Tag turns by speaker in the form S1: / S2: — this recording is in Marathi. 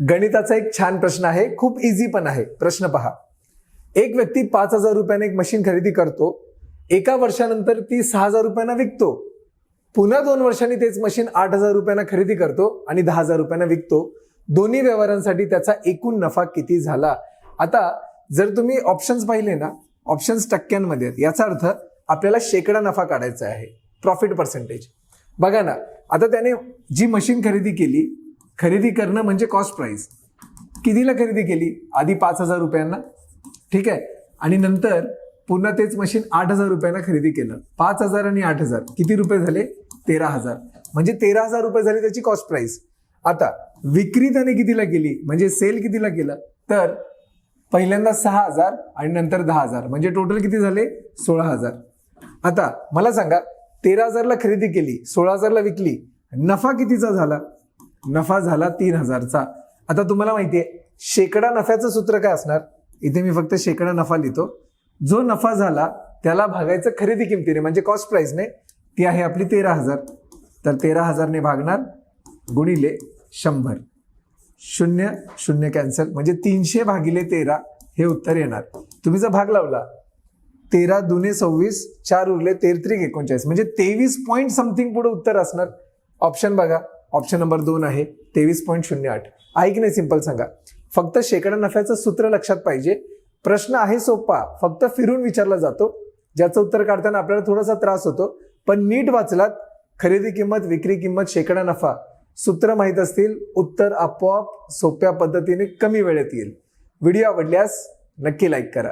S1: गणिताचा एक छान प्रश्न आहे. खूप इझी पण आहे. प्रश्न पहा. एक व्यक्ती पाच हजार रुपयाने एक मशीन खरेदी करतो. एका वर्षानंतर ती सहा हजार रुपयांना विकतो. पुन्हा दोन वर्षांनी तेच मशीन आठ हजार रुपयांना खरेदी करतो आणि दहा हजार रुपयांना विकतो. दोन्ही व्यवहारांसाठी त्याचा एकूण नफा किती झाला? आता जर तुम्ही ऑप्शन्स पाहिले ना ऑप्शन्स टक्क्यांमध्ये आहेत. याचा अर्थ आपल्याला शेकडा नफा काढायचा आहे. प्रॉफिट पर्सेंटेज बघा ना आता त्याने जी मशीन खरेदी केली खरेदी करणं म्हणजे कॉस्ट प्राईस कितीला खरेदी केली? आधी पाच हजार रुपयांना. ठीक आहे? आणि नंतर पुन्हा तेच मशीन आठ हजार रुपयांना खरेदी केलं. पाच हजार आणि आठ हजार. किती रुपये झाले? तेरा हजार. म्हणजे तेरा हजार रुपये झाली त्याची कॉस्ट प्राईस आता विक्री त्याने कितीला केली? म्हणजे सेल कितीला केलं? तर पहिल्यांदा सहा हजार आणि नंतर दहा हजार. म्हणजे टोटल किती झाले? सोळा हजार. आता मला सांगा तेरा हजारला खरेदी केली सोळा हजारला विकली नफा कितीचा झाला? नफा झाला तीन हजारचा. आता तुम्हाला माहिती आहे शेकडा नफ्याचं सूत्र काय असणार? इथे मी फक्त शेकडा नफा लिहितो. जो नफा झाला त्याला भागायचं खरेदी किमतीने म्हणजे कॉस्ट प्राईजने ती आहे आपली तेरा हजार. तर तेरा हजारने भागणार गुणिले शंभर. शून्य शून्य कॅन्सल म्हणजे तीनशे भागिले तेरा हे उत्तर येणार. तुम्ही जर भाग लावला तेरा दुने सव्वीस चार उरले तेर त्रिक एकोणचाळीस. म्हणजे तेवीस पॉईंट समथिंग पुढे उत्तर असणार. ऑप्शन बघा. ऑप्शन नंबर दोन आहे तेवीस पॉईंट शून्य आठ. आहे की नाही सिंपल सांगा. फक्त शेकडा नफ्याचं सूत्र लक्षात पाहिजे. प्रश्न आहे सोपा. फक्त फिरून विचारला जातो. ज्याचं उत्तर काढताना आपल्याला थोडासा त्रास होतो. पण नीट वाचलात खरेदी किंमत विक्री किंमत शेकडा नफा सूत्र माहीत असतील. उत्तर आपोआप सोप्या पद्धतीने कमी वेळेत येईल. व्हिडिओ आवडल्यास नक्की लाईक करा.